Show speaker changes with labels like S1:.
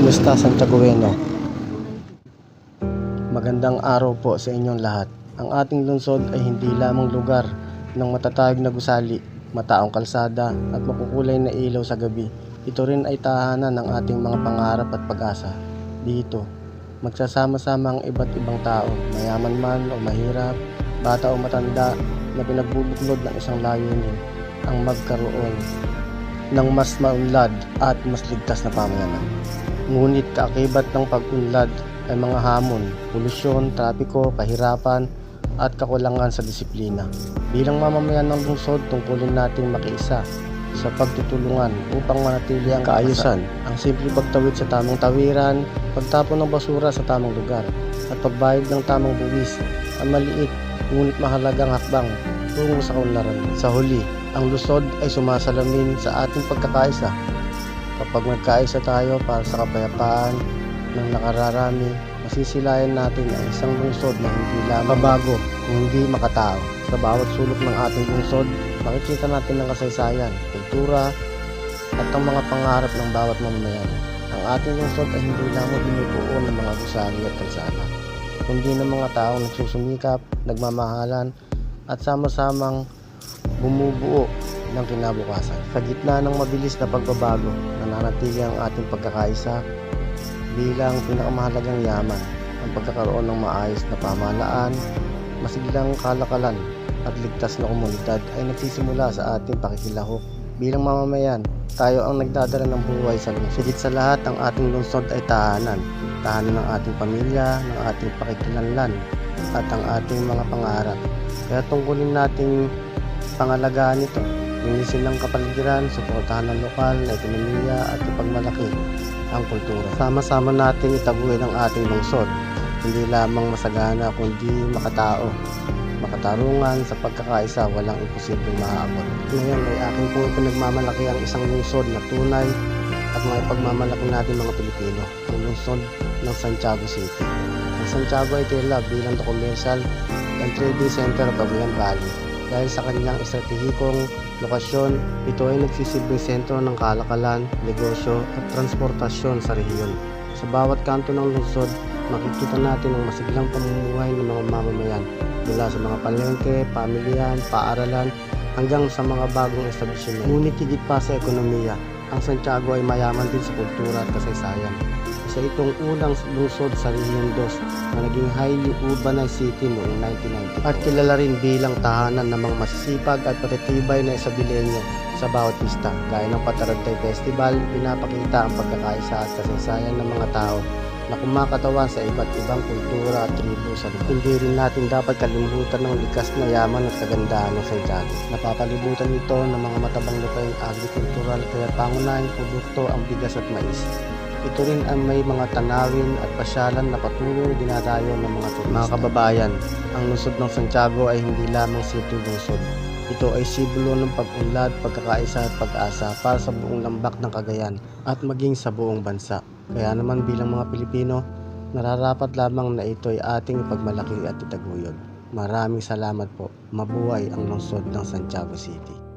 S1: Kumusta Santiago Bueno? Magandang araw po sa inyong lahat. Ang ating lungsod ay hindi lamang lugar ng matatayog na gusali, mataong kalsada at makukulay na ilaw sa gabi. Ito rin ay tahanan ng ating mga pangarap at pag-asa. Dito, magsasama-sama ang iba't ibang tao, mayaman man o mahirap, bata o matanda, na pinagbubuklod ng isang layunin, ang magkaroon ng mas maunlad at mas ligtas na pamayanan. Ngunit kaakibat ng pag-unlad ay mga hamon, polusyon, trapiko, kahirapan, at kakulangan sa disiplina. Bilang mamamayan ng lungsod, tungkulin natin makiisa sa pagtutulungan upang manatili ang kaayusan, ang simple pagtawid sa tamang tawiran, pagtapon ng basura sa tamang lugar, at pagbayad ng tamang buwis, ang maliit ngunit mahalagang hakbang tungo sa kaunlaran. Sa huli, ang lusod ay sumasalamin sa ating pagkakaisa Kapag nagkaisa tayo para sa kapayapaan ng nakararami, masisilayan natin ang isang lungsod na hindi lamang babago, hindi makatao. Sa bawat sulok ng ating lungsod, makikita natin ang kasaysayan, kultura, at ang mga pangarap ng bawat mamamayan. Ang ating lungsod ay hindi lamang binubuo ng mga gusali at kalsada, kundi ng mga taong nagsusumikap, nagmamahalan, at sama-samang bumubuo ng kinabukasan. Sa gitna ng mabilis na pagbabago, nananatili ang ating pagkakaisa bilang pinakamahalagang yaman ang pagkakaroon ng maayos na pamahalaan, masiglang kalakalan at ligtas na komunidad ay nagsisimula sa ating pakikilahok. Bilang mamamayan, tayo ang nagdadala ng buhay sa lungsod. Higit sa lahat, ang ating lungsod ay tahanan. Tahanan ng ating pamilya, ng ating pakikilanlan, at ang ating mga pangarap. Kaya tungkulin nating pangalagaan ito linisin ng kapaligiran, suportahan ng lokal na ekonomiya at ipagmalaki ang kultura. Sama-sama natin itaguhin ang ating lungsod, hindi lamang masagana kundi makatao. Makatarungan sa pagkakaisa, walang imposibleng maaabot. Ngayon ay aking pong pinagmamalaki ang isang lungsod na tunay at mga ipagmamalaki natin mga Pilipino, ang lungsod ng Santiago City. Ang Santiago ay tila bilang the commercial and trading center of Cagayan Valley dahil sa kanilang estratehikong lokasyon, ito ay nagsisilbing sentro ng kalakalan, negosyo at transportasyon sa rehiyon. Sa bawat kanto ng lungsod, makikita natin ang masiglang pamumuhay ng mga mamamayan mula sa mga palengke, pamilyan, paaralan, hanggang sa mga bagong establishment. Ngunit higit pa sa ekonomiya, ang Santiago ay mayaman din sa kultura at kasaysayan. Isa itong unang lungsod sa 2 na naging highly urbanized city noong 1990 at kilala rin bilang tahanan ng mga masisipag at patitibay na isabilenyo sa bawat pista. Gaya ng Patarantay Festival, pinapakita ang pagkakaisa at kasaysayan ng mga tao na kumakatawan sa iba't ibang kultura at tribu sa lugar. Hindi rin natin dapat kalimutan ng likas na yaman at kagandahan ng Santiago. Napapalibutan ito ng mga matabang lupang agricultural kaya pangunahing produkto ang bigas at mais. Ito rin ang may mga tanawin at pasyalan na patuloy dinadayo ng mga turista. Mga kababayan, ang lungsod ng Santiago ay hindi lamang city lungsod. Ito ay simbolo ng pag-unlad, pagkakaisa at pag-asa para sa buong lambak ng Cagayan at maging sa buong bansa. Kaya naman bilang mga Pilipino, nararapat lamang na ito ay ating ipagmalaki at itaguyod. Maraming salamat po. Mabuhay ang lungsod ng Santiago City.